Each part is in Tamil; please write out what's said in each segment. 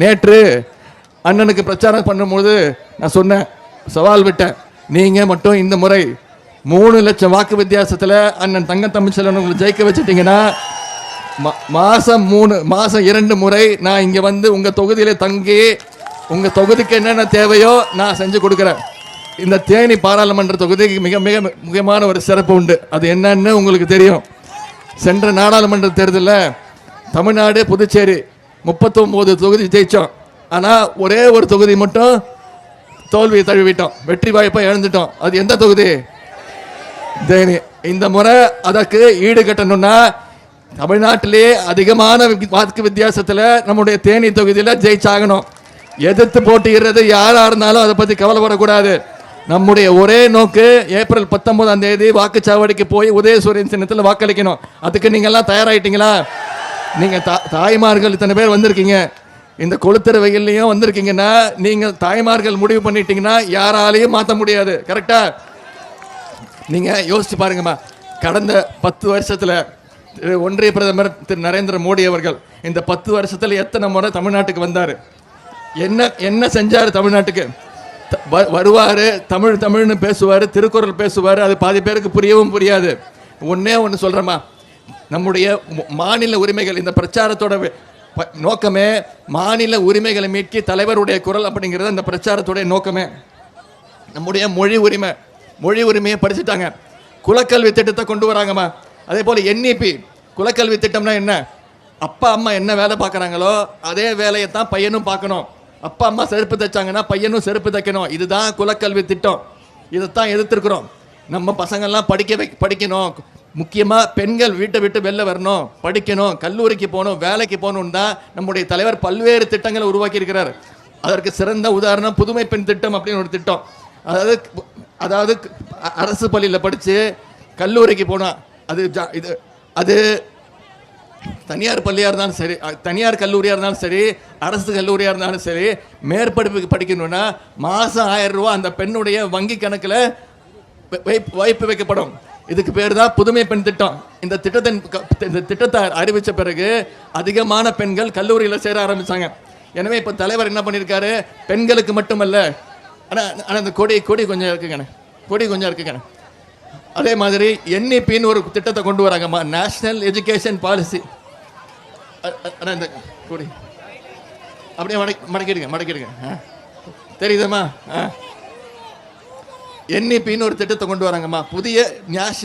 நேற்று அண்ணனுக்கு பிரச்சாரம் பண்ணும்போது நான் சொன்னேன் சவால் விட்டேன். நீங்க மட்டும் இந்த முறை மூணு லட்சம் வாக்கு வித்தியாசத்தில் அண்ணன் தங்க தமிழ்ச்செல்வன் உங்களை ஜெயிக்க வச்சுட்டீங்கன்னா மா- மாசம் மூணு மாசம் இரண்டு முறை நான் இங்க வந்து உங்க தொகுதியில தங்கி உங்க தொகுதிக்கு என்னென்ன தேவையோ நான் செஞ்சு கொடுக்குறேன். இந்த தேனி பாராளுமன்ற தொகுதிக்கு மிக மிக முக்கியமான ஒரு சிறப்பு உண்டு. அது என்னன்னு உங்களுக்கு தெரியும். சென்ற நாடாளுமன்ற தேர்தலில் தமிழ்நாடு புதுச்சேரி முப்பத்தொம்போது தொகுதி ஜெயித்தோம் ஆனால் ஒரே ஒரு தொகுதி மட்டும் தோல்வியை தழுவிட்டோம். வெற்றி வாய்ப்பை இழந்துட்டோம். அது எந்த தொகுதி? தேனி. இந்த முறை அதற்கு ஈடு கட்டணும்னா தமிழ்நாட்டிலே அதிகமான வி- வாக்கு வித்தியாசத்தில் நம்முடைய தேனி தொகுதியில் ஜெயிச்சாகணும். எதிர்த்து போட்டியிடுறது யாராக இருந்தாலும் அதை பற்றி கவலைப்படக்கூடாது. நம்முடைய ஒரே நோக்கு ஏப்ரல் பத்தொன்பதாம் தேதி வாக்குச்சாவடிக்கு போய் உதயசூரியன் சின்னத்தில் வாக்களிக்கணும். அதுக்கு நீங்கள்லாம் தயாராகிட்டீங்களா நீங்கள் நீங்க தா- தாய்மார்கள் இத்தனை பேர் வந்திருக்கீங்க. இந்த கொளுத்துற வெயில்லையும் வந்திருக்கீங்கன்னா நீங்க தாய்மார்கள் முடிவு பண்ணிட்டீங்கன்னா யாராலையும் மாற்ற முடியாது. கரெக்டா நீங்க யோசிச்சு பாருங்கம்மா. கடந்த பத்து வருஷத்துல ஒன்றிய பிரதமர் திரு நரேந்திர மோடி அவர்கள் இந்த பத்து வருஷத்துல எத்தனை முறை தமிழ்நாட்டுக்கு வந்தாரு? என்ன என்ன செஞ்சாரு தமிழ்நாட்டுக்கு? த- வ- வருவாரு தமிழ் தமிழ்னு பேசுவாரு திருக்குறள் பேசுவாரு அது பாதி பேருக்கு புரியவும் புரியாது. ஒன்றே ஒன்று சொல்கிறேம்மா நம்முடைய மாநில உரிமைகள் இந்த பிரச்சாரத்தோட ப- நோக்கமே மாநில உரிமைகளை மீட்கி தலைவருடைய குரல் அப்படிங்கிறது அந்த பிரச்சாரத்துடைய நோக்கமே. நம்முடைய மொழி உரிமை மொழி உரிமையை படிச்சுட்டாங்க குலக்கல்வி திட்டத்தை கொண்டு வராங்கம்மா. அதே போல் என்இபி குலக்கல்வி திட்டம்னா என்ன? அப்பா அம்மா என்ன வேலை பார்க்குறாங்களோ அதே வேலையை தான் பையனும் பார்க்கணும். அப்பா அம்மா செருப்பு தைச்சாங்கன்னா பையனும் செருப்பு தைக்கணும். இதுதான் குலக்கல்வி திட்டம். இதைத்தான் எதிர்த்திருக்கிறோம். நம்ம பசங்கள்லாம் படிக்க வை படிக்கணும். முக்கியமாக பெண்கள் வீட்டை விட்டு வெளில வரணும் படிக்கணும் கல்லூரிக்கு போகணும் வேலைக்கு போகணும் தான் நம்முடைய தலைவர் பல்வேறு திட்டங்களை உருவாக்கி இருக்கிறார் அதற்கு சிறந்த உதாரணம் புதுமை பெண் திட்டம் அப்படின்னு ஒரு திட்டம். அதாவது அதாவது அரசு பள்ளியில் படித்து கல்லூரிக்கு போனால் அது ஜா- இது அது தனியார் பள்ளியாக இருந்தாலும் சரி தனியார் கல்லூரியாக இருந்தாலும் சரி அரசு கல்லூரியாக இருந்தாலும் சரி மேற்படிப்புக்கு படிக்கணும்னா மாதம் ஆயிரம் ரூபா அந்த பெண்ணுடைய வங்கி கணக்கில் வைப்பு வைக்கப்படும். இதுக்கு பேர் தான் புதுமை பெண் திட்டம். இந்த திட்டத்தின் க- இந்த திட்டத்தை அறிவித்த பிறகு அதிகமான பெண்கள் கல்லூரியில் சேர ஆரம்பித்தாங்க எனவே இப்போ தலைவர் என்ன பண்ணியிருக்காரு பெண்களுக்கு மட்டுமல்ல ஆனால் ஆனால் இந்த கொடி கொடி கொஞ்சம் இருக்குங்கண்ணே. கொடி கொஞ்சம் இருக்குங்கண்ணே. அதே மாதிரி என்இபின்னு ஒரு திட்டத்தை கொண்டு வராங்கம்மா. நேஷ்னல் எஜுகேஷன் பாலிசி அண்ணா இந்த கொடி. அப்படியே மடக்கி மடக்கிடுங்க மடக்கிடுங்க. ஆ? தெரியுதம்மா ஆ? என்இபின்னு ஒரு திட்டத்தை கொண்டு வராங்கம்மா. புதிய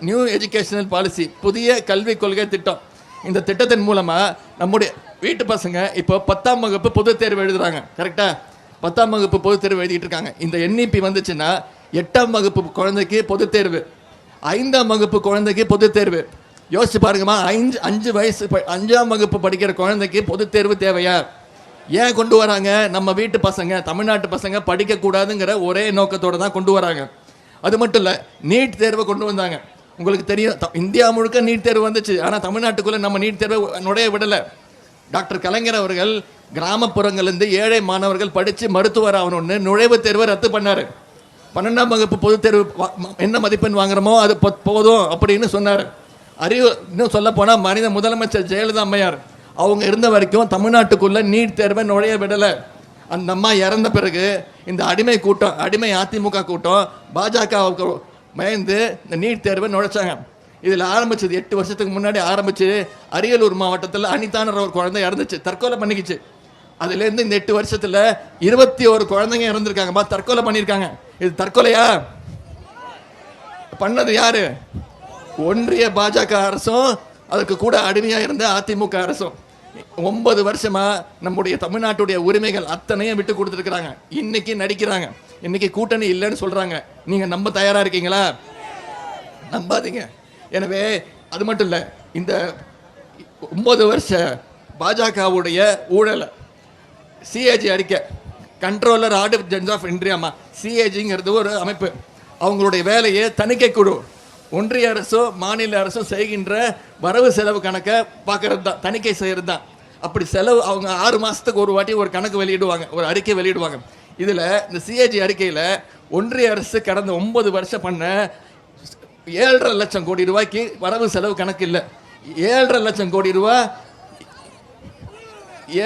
நியூ எஜுகேஷனல் பாலிசி புதிய கல்விக் கொள்கை திட்டம். இந்த திட்டத்தின் மூலமாக நம்முடைய வீட்டு பசங்க இப்போ பத்தாம் வகுப்பு பொதுத் தேர்வு எழுதுறாங்க. கரெக்டா பத்தாம் வகுப்பு பொதுத் தேர்வு எழுதிட்டு இருக்காங்க. இந்த என்இபி வந்துச்சுன்னா எட்டாம் வகுப்பு குழந்தைக்கு பொதுத் தேர்வு ஐந்தாம் வகுப்பு குழந்தைக்கு பொதுத் தேர்வு. யோசிச்சு பாருங்கம்மா அஞ்சு அஞ்சு வயசு ப- அஞ்சாம் வகுப்பு படிக்கிற குழந்தைக்கு பொதுத் தேர்வு தேவையா? ஏன் கொண்டு வராங்க? நம்ம வீட்டு பசங்க தமிழ்நாட்டு பசங்க படிக்கக்கூடாதுங்கிற ஒரே நோக்கத்தோடு தான் கொண்டு வராங்க. அது மட்டும் இல்லை நீட் தேர்வை கொண்டு வந்தாங்க. உங்களுக்கு தெரியும் இந்தியா முழுக்க நீட் தேர்வு வந்துச்சு. ஆனால் தமிழ்நாட்டுக்குள்ளே நம்ம நீட் தேர்வை நுழைய விடலை. டாக்டர் கலைஞர் அவர்கள் கிராமப்புறங்கள்லேருந்து ஏழை மாணவர்கள் படித்து மருத்துவர் ஆகணும்னு நுழைவுத் தேர்வை ரத்து பண்ணார். பன்னெண்டாம் வகுப்பு பொதுத் தேர்வு என்ன மதிப்பெண் வாங்குறோமோ அது போதும் அப்படின்னு சொன்னார். அறிவு இன்னும் சொல்ல போனால் மனித முதலமைச்சர் ஜெயலலிதா அம்மையார் அவங்க இருந்த வரைக்கும் தமிழ்நாட்டுக்குள்ளே நீட் தேர்வை நுழைய விடலை. அந்த அம்மா இறந்த பிறகு இந்த அடிமை கூட்டம் அடிமை அதிமுக கூட்டம் பாஜகவுக்கு பயந்து இந்த நீட் தேர்வை நுழைச்சாங்க. இதில் ஆரம்பிச்சது எட்டு வருஷத்துக்கு முன்னாடி ஆரம்பிச்சு அரியலூர் மாவட்டத்தில் அனிதான ஒரு குழந்தை இறந்துச்சு தற்கொலை பண்ணிக்கிச்சு. அதுலேருந்து இந்த எட்டு வருஷத்துல இருபத்தி ஒரு குழந்தைங்க இறந்துருக்காங்கம்மா தற்கொலை பண்ணியிருக்காங்க. இது தற்கொலையா? பண்ணது யாரு? ஒன்றிய பாஜக அரசும் அதுக்கு கூட அடிமையாக இருந்த அதிமுக அரசும். ஒன்பது வருஷமா நம்முடைய தமிழ்நாட்டுடைய உரிமைகள் அத்தனையும் விட்டு கொடுத்துருக்குறாங்க. இன்னைக்கு நடிக்கிறாங்க. இன்னைக்கு கூட்டணி இல்லைன்னு சொல்றாங்க. நீங்க நம்ப தயாரா இருக்கீங்களா? நம்பாதீங்க. எனவே அது மட்டும் இல்லை இந்த ஒன்பது வருஷ பாஜகவுடைய ஊழலை சிஏஜி அறிக்கை கண்ட்ரோலர் ஆடிட் ஜட்ஜ் ஆஃப் இந்தியாமா? சிஏஜிங்கிறது ஒரு அமைப்பு. அவங்களுடைய வேலையை தணிக்கை குழு ஒன்றிய அரசும் மாநில அரசும் செய்கின்ற வரவு செலவு கணக்கை பார்க்கறது தான் தணிக்கை செய்கிறது தான். அப்படி செலவு அவங்க ஆறு மாதத்துக்கு ஒரு வாட்டி ஒரு கணக்கு வெளியிடுவாங்க ஒரு அறிக்கை வெளியிடுவாங்க. இதில் இந்த சிஏஜி அறிக்கையில் ஒன்றிய அரசு கடந்த ஒன்பது வருஷம் பண்ண ஏழரை லட்சம் கோடி ரூபாய்க்கு வரவு செலவு கணக்கு இல்லை. ஏழரை லட்சம் கோடி ரூபா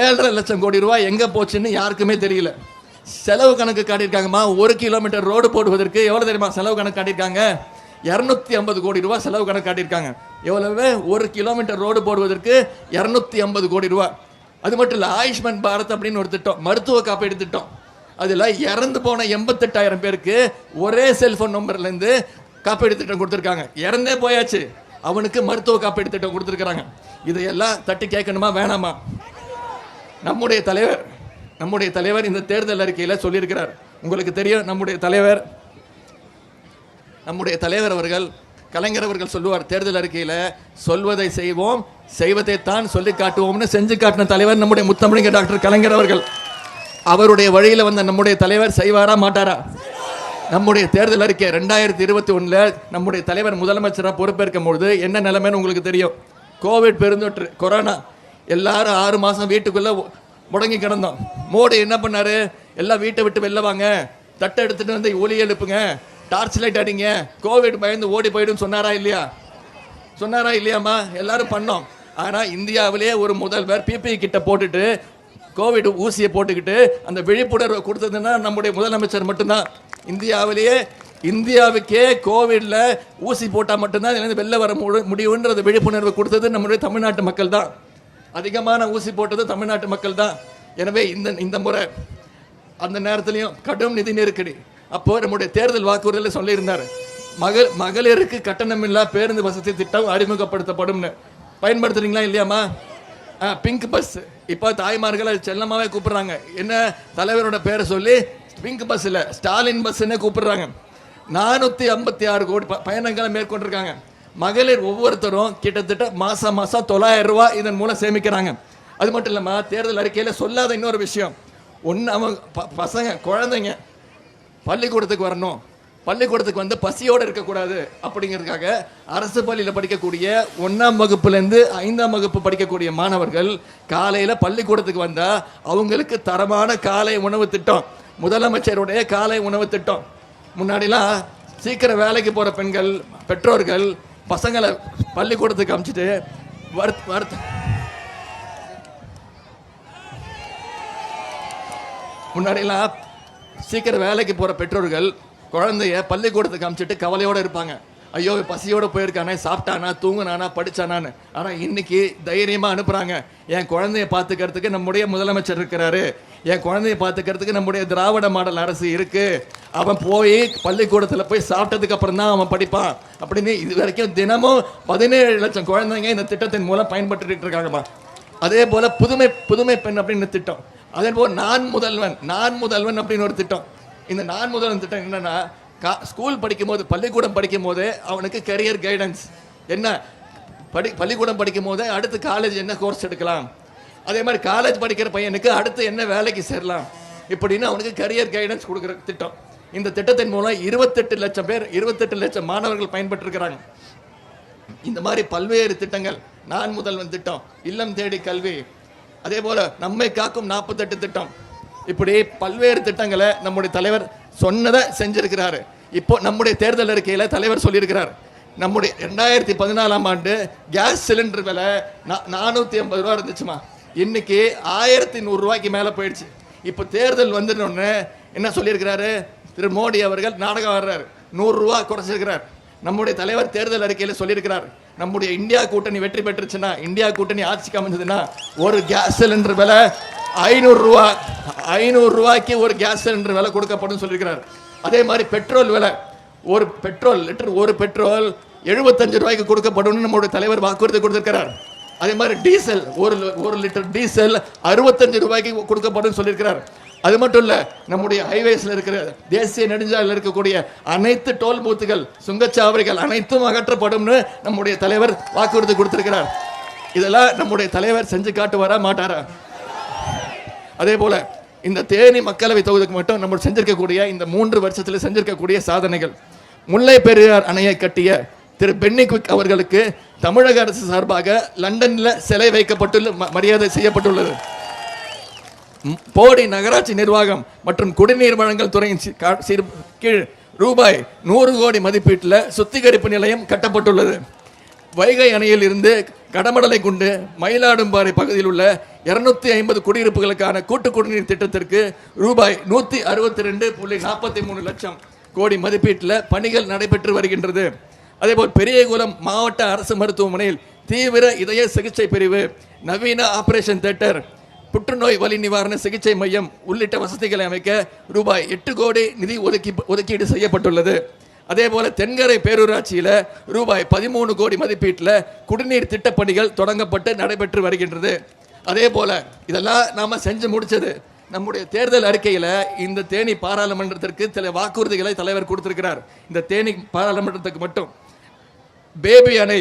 ஏழரை லட்சம் கோடி ரூபாய் எங்கே போச்சுன்னு யாருக்குமே தெரியல. செலவு கணக்கு காட்டியிருக்காங்கம்மா ஒரு கிலோமீட்டர் ரோடு போடுவதற்கு எவ்வளோ தெரியுமா செலவு கணக்கு காட்டியிருக்காங்க? இரநூத்தி ஐம்பது கோடி ரூபாய் செலவு கணக்கு காட்டியிருக்காங்க. எவ்வளவு? ஒரு கிலோமீட்டர் ரோடு போடுவதற்கு இரநூத்தி ஐம்பது கோடி ரூபாய். அது மட்டும் இல்லை ஆயுஷ்மான் பாரத் அப்படின்னு ஒரு திட்டம் மருத்துவ காப்பீடு திட்டம். அதில் இறந்து போன எண்பத்தெட்டாயிரம் பேருக்கு ஒரே செல்ஃபோன் நம்பர்லேருந்து காப்பீடு திட்டம் கொடுத்துருக்காங்க. இறந்தே போயாச்சு. அவனுக்கு மருத்துவ காப்பீடு திட்டம் கொடுத்துருக்காங்க இதையெல்லாம் தட்டி கேட்கணுமா வேணாமா? நம்முடைய தலைவர் நம்முடைய தலைவர் இந்த தேர்தல் அறிக்கையில் சொல்லியிருக்கிறார். உங்களுக்கு தெரியும் நம்முடைய தலைவர் நம்முடைய தலைவர் அவர்கள் கலைஞர் அவர்கள் சொல்லுவார் தேர்தல் அறிக்கையில் சொல்வதை செய்வோம் செய்வதைத்தான் சொல்லி காட்டுவோம்னு செஞ்சு காட்டின தலைவர் நம்முடைய முத்தமிழிங்க டாக்டர் கலைஞர் அவர்கள். அவருடைய வழியில் வந்த நம்முடைய தலைவர் செய்வாரா மாட்டாரா? நம்முடைய தேர்தல் அறிக்கை ரெண்டாயிரத்தி இருபத்தி ஒன்றில் நம்முடைய தலைவர் முதலமைச்சராக பொறுப்பேற்கும் பொழுது என்ன நிலைமைன்னு உங்களுக்கு தெரியும். கோவிட் பெருந்தொற்று கொரோனா. எல்லாரும் ஆறு மாதம் வீட்டுக்குள்ளே முடங்கி கிடந்தோம். மோடி என்ன பண்ணார்? எல்லாம் வீட்டை விட்டு வெளில வாங்க. தட்டை எடுத்துகிட்டு வந்து ஒலி எழுப்புங்க. டார்ச் லைட் அடிங்க. கோவிட் பயந்து ஓடி போயிடும் சொன்னாரா இல்லையா? சொன்னாரா இல்லையாம்மா? எல்லாரும் பண்ணோம். ஆனால் இந்தியாவிலே ஒரு முதல்வர் பிபி கிட்ட போட்டுட்டு கோவிட் ஊசியை போட்டுக்கிட்டு அந்த விழிப்புணர்வை கொடுத்ததுன்னா நம்முடைய முதலமைச்சர் மட்டும்தான். இந்தியாவிலேயே இந்தியாவுக்கே கோவிடில் ஊசி போட்டால் மட்டும்தான் வெளில வர முடி- முடியுன்றது விழிப்புணர்வு கொடுத்தது நம்முடைய தமிழ்நாட்டு மக்கள் தான் அதிகமான ஊசி போட்டது தமிழ்நாட்டு மக்கள் தான் எனவே இந்த இந்த முறை அந்த நேரத்துலையும் கடும் நிதி நெருக்கடி. அப்போ நம்முடைய தேர்தல் வாக்குறுதியில் சொல்லியிருந்தார். மகள் மகளிருக்கு கட்டணமில்லா பேருந்து வசதி திட்டம் அறிமுகப்படுத்தப்படும்னு. பயன்படுத்துறீங்களா இல்லையாம்மா? பிங்க் பஸ் இப்போ தாய்மார்களை செல்லமாவே கூப்பிடுறாங்க. என்ன தலைவரோட பேரை சொல்லி? பிங்க் பஸ் இல்லை ஸ்டாலின் பஸ்ன்னு கூப்பிடுறாங்க. நானூற்றி ஐம்பத்தி ஆறு கோடி ப- பயணங்களை மேற்கொண்டிருக்காங்க. மகளிர் ஒவ்வொருத்தரும் கிட்டத்தட்ட மாதம் மாதம் தொள்ளாயிரம் ரூபாய் இதன் மூலம் சேமிக்கிறாங்க. அது மட்டும் இல்லாமல் தேர்தல் அறிக்கையில் சொல்லாத இன்னொரு விஷயம். ஒன்று அவங்க ப- பசங்க குழந்தைங்க பள்ளிக்கூடத்துக்கு வரணும். பள்ளிக்கூடத்துக்கு வந்து பசியோடு இருக்கக்கூடாது அப்படிங்கிறதுக்காக அரசு பள்ளியில் படிக்கக்கூடிய ஒன்றாம் வகுப்புலேருந்து ஐந்தாம் வகுப்பு படிக்கக்கூடிய மாணவர்கள் காலையில் பள்ளிக்கூடத்துக்கு வந்தால் அவங்களுக்கு தரமான காலை உணவு திட்டம். முதலமைச்சருடைய காலை உணவு திட்டம். முன்னாடிலாம் சீக்கிரம் வேலைக்கு போகிற பெண்கள் பெற்றோர்கள் பசங்களை பள்ளிக்கூடத்துக்கு அமிச்சிட்டு வருத் வருத் முன்னாடிலாம் சீக்கிரம் வேலைக்கு போகிற பெற்றோர்கள் குழந்தைய பள்ளிக்கூடத்துக்கு அனுப்பிச்சிட்டு கவலையோடு இருப்பாங்க. ஐயோ பசியோடு போயிருக்கானே சாப்பிட்டானா தூங்குனானா படித்தானான்னு ஆனால் இன்னைக்கு தைரியமாக அனுப்புகிறாங்க என் குழந்தைய பார்த்துக்கிறதுக்கு நம்முடைய முதலமைச்சர் இருக்கிறாரு. என் குழந்தைய பார்த்துக்கிறதுக்கு நம்முடைய திராவிட மாடல் அரசு இருக்குது அவன் போய் பள்ளிக்கூடத்தில் போய் சாப்பிட்டதுக்கு அப்புறம் தான் அவன் படிப்பான். அப்படின்னு இது வரைக்கும் தினமும் பதினேழு லட்சம் குழந்தைங்க இந்த திட்டத்தின் மூலம் பயன்பட்டுட்டு இருக்காங்கம்மா. அதே போல் புதுமை புதுமை பெண் அப்படின்னு திட்டம். அதன்போல் போல் நான் முதல்வன் நான் முதல்வன் அப்படின்னு ஒரு திட்டம். இந்த நான் முதல்வன் திட்டம் என்னன்னா கா ஸ்கூல் படிக்கும்போது பள்ளிக்கூடம் படிக்கும்போது அவனுக்கு கரியர் கைடன்ஸ் என்ன? படி பள்ளிக்கூடம் படிக்கும்போது அடுத்து காலேஜ் என்ன கோர்ஸ் எடுக்கலாம்? அதே மாதிரி காலேஜ் படிக்கிற பையனுக்கு அடுத்து என்ன வேலைக்கு சேரலாம்? இப்படின்னு அவனுக்கு கரியர் கைடன்ஸ் கொடுக்குற திட்டம். இந்த திட்டத்தின் மூலம் இருபத்தெட்டு லட்சம் பேர் இருபத்தெட்டு லட்சம் மாணவர்கள் பயன்பட்டுருக்கிறாங்க இந்த மாதிரி பல்வேறு திட்டங்கள் நான் முதல்வன் திட்டம் இல்லம் தேடி கல்வி அதே போல நம்மை காக்கும் நாற்பத்தெட்டு திட்டம். இப்படி பல்வேறு திட்டங்களை நம்முடைய தலைவர் சொன்னதை செஞ்சிருக்கிறாரு. இப்போ நம்முடைய தேர்தல் அறிக்கையில் தலைவர் சொல்லியிருக்கிறார். நம்முடைய ரெண்டாயிரத்தி பதினாலாம் ஆண்டு கேஸ் சிலிண்டர் விலை நானூற்றி ஐம்பது ரூபா இருந்துச்சுமா. இன்னைக்கு ஆயிரத்தி நூறுரூவாய்க்கு மேலே போயிடுச்சு. இப்போ தேர்தல் வந்துடனே என்ன சொல்லியிருக்கிறாரு? திரு மோடி அவர்கள் நாடகம் வர்றாரு நூறுரூவா குறைச்சிருக்கிறார். நம்முடைய தலைவர் தேர்தல் அறிக்கையில் சொல்லியிருக்கிறார். நம்முடைய இந்தியா கூட்டணி வெற்றி பெற்றுச்சுன்னா இந்தியா கூட்டணி ஆட்சிக்கு அமைஞ்சதுன்னா ஒரு கேஸ் சிலிண்டர் விலை ஐநூறுரூவா ஐநூறுரூவாய்க்கு ஒரு கேஸ் சிலிண்டர் விலை கொடுக்கப்படும் சொல்லியிருக்கிறார். அதே மாதிரி பெட்ரோல் விலை ஒரு பெட்ரோல் லிட்டர் ஒரு பெட்ரோல் எழுபத்தஞ்சு ரூபாய்க்கு கொடுக்கப்படும் நம்முடைய தலைவர் வாக்குறுதி கொடுத்திருக்கிறார். அதே மாதிரி டீசல் ஒரு ஒரு லிட்டர் டீசல் அறுபத்தஞ்சு ரூபாய்க்கு கொடுக்கப்படும் சொல்லியிருக்கிறார். அது மட்டும் இல்லை நம்முடைய ஹைவேஸில் இருக்கிற தேசிய நெடுஞ்சாலையில் இருக்கக்கூடிய அனைத்து டோல் பூத்துகள் சுங்கச்சாவடிகள் அனைத்தும் அகற்றப்படும்னு நம்முடைய தலைவர் வாக்குறுதி கொடுத்திருக்கிறார். இதெல்லாம் நம்முடைய தலைவர் செஞ்சு காட்டுவாரா மாட்டாரா? அதே போல இந்த தேனி மக்களவை தொகுதிக்கு மட்டும் நம்ம செஞ்சிருக்கக்கூடிய இந்த மூன்று வருஷத்தில் செஞ்சிருக்கக்கூடிய சாதனைகள். முல்லை பெரியார் அணையை கட்டிய திரு பென்னி குவிக் அவர்களுக்கு தமிழக அரசு சார்பாக லண்டனில் சிலை வைக்கப்பட்டுள்ள ம- மரியாதை செய்யப்பட்டுள்ளது. போடி நகராட்சி நிர்வாகம் மற்றும் குடிநீர் வழங்கல் துறையின் கீழ் ரூபாய் நூறு கோடி மதிப்பீட்டில் சுத்திகரிப்பு நிலையம் கட்டப்பட்டுள்ளது. வைகை அணையில் இருந்து கடமடலை கொண்டு மயிலாடும்பாறை பகுதியில் உள்ள இருநூத்தி ஐம்பது குடியிருப்புகளுக்கான கூட்டு குடிநீர் திட்டத்திற்கு ரூபாய் நூற்றி அறுபத்தி ரெண்டு புள்ளி நாற்பத்தி மூணு லட்சம் கோடி மதிப்பீட்டில் பணிகள் நடைபெற்று வருகின்றது. அதேபோல் பெரியகுளம் மாவட்ட அரசு மருத்துவமனையில் தீவிர இதய சிகிச்சை பிரிவு நவீன ஆபரேஷன் தியேட்டர் புற்றுநோய் வலி நிவாரண சிகிச்சை மையம் உள்ளிட்ட வசதிகளை அமைக்க ரூபாய் எட்டு கோடி நிதி ஒதுக்கி ஒதுக்கீடு செய்யப்பட்டுள்ளது. அதே போல தென்கரை பேரூராட்சியில் ரூபாய் பதிமூணு கோடி மதிப்பீட்டில் குடிநீர் திட்டப்பணிகள் தொடங்கப்பட்டு நடைபெற்று வருகின்றது. அதே போல இதெல்லாம் நாம் செஞ்சு முடிச்சது. நம்முடைய தேர்தல் அறிக்கையில் இந்த தேனி பாராளுமன்றத்திற்கு சில வாக்குறுதிகளை தலைவர் கொடுத்திருக்கிறார். இந்த தேனி பாராளுமன்றத்துக்கு மட்டும். பேபி அணை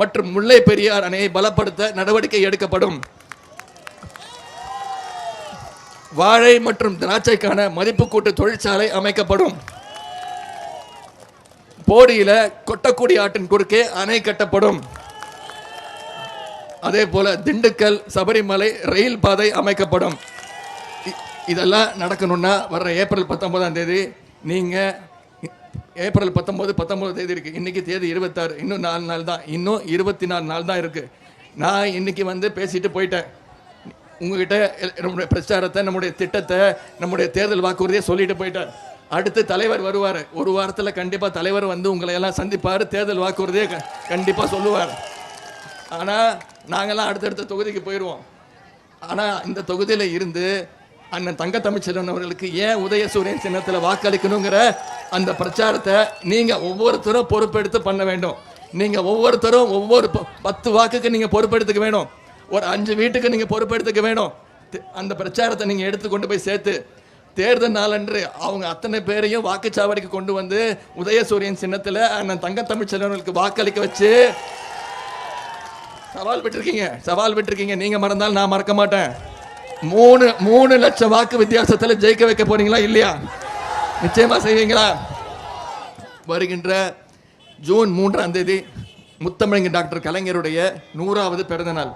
மற்றும் முல்லை பெரியார் அணையை பலப்படுத்த நடவடிக்கை எடுக்கப்படும். வாழை மற்றும் திராட்சைக்கான மதிப்பு கூட்டு தொழிற்சாலை அமைக்கப்படும். போடியில கொட்டக்குடி ஆற்றின் குறுக்கே அணை கட்டப்படும். அதே போல திண்டுக்கல் சபரிமலை ரயில் பாதை அமைக்கப்படும். இ- இதெல்லாம் நடக்கணும்னா வர்ற ஏப்ரல் பத்தொன்பதாம் தேதி நீங்க ஏப்ரல் பத்தொன்பது பத்தொன்பது தேதி இருக்கு. இன்னைக்கு தேதி இருபத்தாறு. இன்னும் நாலு நாள் தான். இன்னும் இருபத்தி நாலு நாள் தான் இருக்கு. நான் இன்னைக்கு வந்து பேசிட்டு போயிட்டேன். உங்ககிட்ட நம்முடைய பிரச்சாரத்தை நம்முடைய திட்டத்தை நம்முடைய தேர்தல் வாக்குறுதியை சொல்லிட்டு போயிட்டார். அடுத்து தலைவர் வருவார். ஒரு வாரத்தில் கண்டிப்பாக தலைவர் வந்து உங்களை எல்லாம் சந்திப்பார் தேர்தல் வாக்குறுதியை க- சொல்லுவார். ஆனால் நாங்கள்லாம் அடுத்தடுத்த தொகுதிக்கு போயிடுவோம் ஆனால் இந்த தொகுதியில் இருந்து அண்ணன் தங்க தமிழ்ச்செல்வன் அவர்களுக்கு ஏன் உதயசூரியன் சின்னத்தில் வாக்களிக்கணுங்கிற அந்த பிரச்சாரத்தை நீங்கள் ஒவ்வொருத்தரும் பொறுப்பெடுத்து பண்ண வேண்டும். நீங்கள் ஒவ்வொருத்தரும் ஒவ்வொரு ப- பத்து வாக்குக்கு நீங்கள் பொறுப்பெடுத்துக்க வேணும். ஒரு அஞ்சு வீட்டுக்கு நீங்கள் பொறுப்பெடுத்துக்க வேணும். அந்த பிரச்சாரத்தை நீங்கள் எடுத்து கொண்டு போய் சேர்த்து தேர்தல் நாளன்று அவங்க அத்தனை பேரையும் வாக்குச்சாவடிக்கு கொண்டு வந்து உதயசூரியன் சின்னத்தில் அண்ணன் தங்க தமிழ்ச்செல்வனுக்கு வாக்களிக்க வச்சு சவால் விட்டுருக்கீங்க சவால் விட்டுருக்கீங்க. நீங்கள் மறந்தாலும் நான் மறக்க மாட்டேன். மூணு மூணு லட்சம் வாக்கு வித்தியாசத்தில் ஜெயிக்க வைக்க போறீங்களா இல்லையா? நிச்சயமாக செய்வீங்களா? வருகின்ற ஜூன் மூன்றாம் தேதி முத்தமிழங்க டாக்டர் கலைஞருடைய நூறாவது பிறந்தநாள்.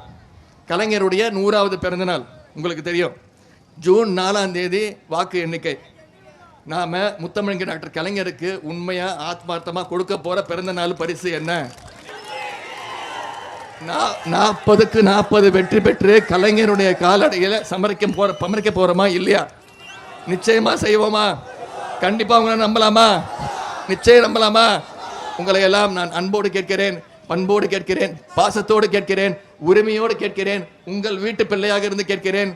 கலைஞருடைய நூறாவது பிறந்தநாள் உங்களுக்கு தெரியும். ஜூன் நாலாம் தேதி வாக்கு எண்ணிக்கை. நாம முத்தமிழங்க டாக்டர் கலைஞருக்கு உண்மையா ஆத்மார்த்தமா கொடுக்க போற பிறந்த நாள் பரிசு என்ன? நா- நாற்பதுக்கு நாற்பது வெற்றி பெற்று கலைஞருடைய காலடையில சமரிக்க போற பமரிக்க போறோமா? இல்லையா? நிச்சயமா செய்வோமா? கண்டிப்பா உங்களை நம்பலாமா? நிச்சயம் நம்பலாமா? உங்களை எல்லாம் நான் அன்போடு கேட்கிறேன். பண்போடு கேட்கிறேன் பாசத்தோடு கேட்கிறேன் உரிமையோடு கேட்கிறேன் உங்கள் வீட்டு பிள்ளையாக இருந்து கேட்கிறேன்.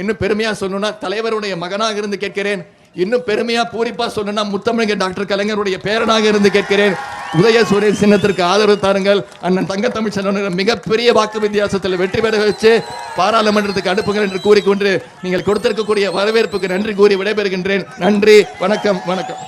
இன்னும் பெருமையாக சொல்லணும்னா தலைவருடைய மகனாக இருந்து கேட்கிறேன். இன்னும் பெருமையா பூரிப்பா சொல்லணும்னா முத்தமிழக டாக்டர் கலைஞருடைய பேரனாக இருந்து கேட்கிறேன். உதயசூரியன் சின்னத்திற்கு ஆதரவு தாருங்கள். அண்ணன் தங்க மிகப்பெரிய வாக்கு வித்தியாசத்தில் வெற்றி பெற வச்சு பாராளுமன்றத்துக்கு அனுப்புங்கள் என்று கூறிக்கொண்டு நீங்கள் கொடுத்திருக்கக்கூடிய வரவேற்புக்கு நன்றி கூறி விடைபெறுகின்றேன். நன்றி வணக்கம் வணக்கம்.